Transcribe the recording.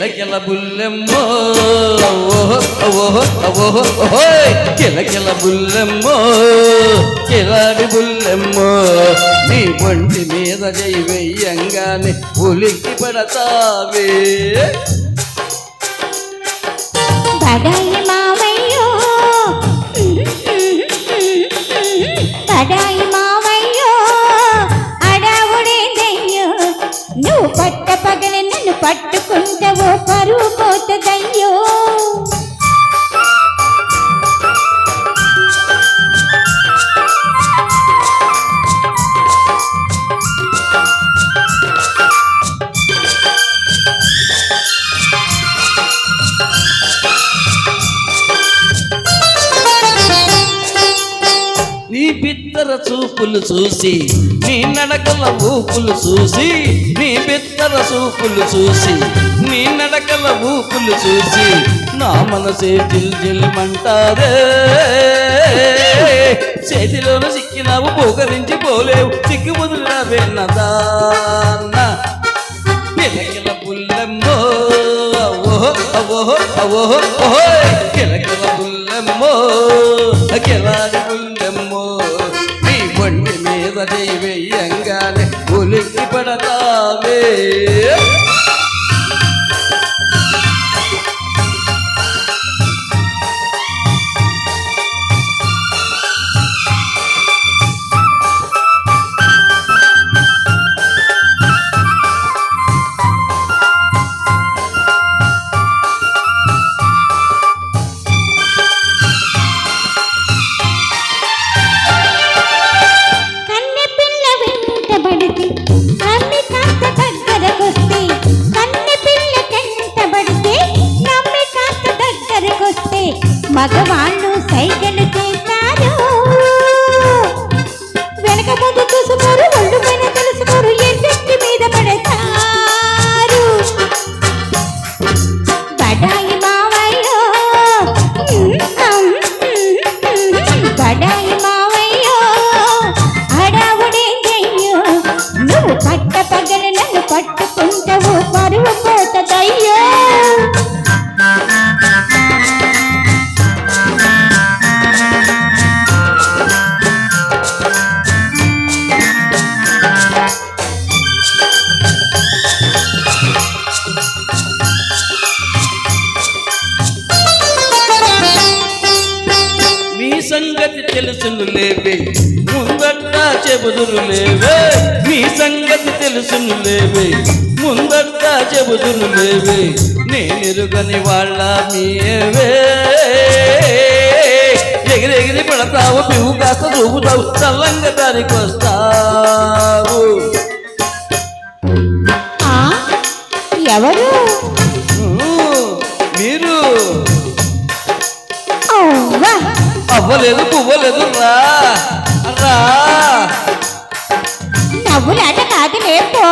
కిలకిల బుల్లెమ్మో. ఓహో ఓహో ఓహో కిలకిల బుల్లెమ్మో కిలాడి బుల్లెమ్మో. నీ ఒంటి మీద జై వెయ్యంగానే ఉలిక్కి పడతావే. బడాయి మావయ్యో. బడాయి పట్టుకుంటావో పరువు పోతుందయ్యో. బిత్తర చూపులు చూసి నీ నడకల ఊపులు చూసి నీ బిత్తర చూపులు చూసి నీ నడకల ఊపులు చూసి నా మనసే జిల్ జిల్మంటారే చేతిలోన సిక్కినావు పోకరించి పోలేవు సిక్కి వదిలినవే నదాన్న. కిలకిల పుల్లెమ్మో ఓహో ఓహో ఓహో నీ మీద జై వెయ్యంగానే ఉలిక్కి పడతావే. మగవాళ్ళు సైకిల్ చేస్తారు వెనక ముందు చూసుకోరు ఒళ్ళు పైన తెలుసుకోరు ఎద్దెత్తి మీద పడతారు. బడాయి మావయ్యో బడాయి మావయ్యో అడావుడేందయ్యో నువ్వు పట్ట సంగతి తెలుసును లేవే. ముందట్టా చెబుదురు లేవే. మీ సంగతి తెలుసును లేవే. ముందట్టా చెబుదురు లేవే. నేనెరుగని వాళ్ళ మీవే ఎగిరెగిరి పడతావు పివ్వు కాస్త చూపుతావు చల్లంగా దానికి వస్తావు అవ్వలేదు పువ్వలేదు రా రా. నవ్వులాట కాదులే పో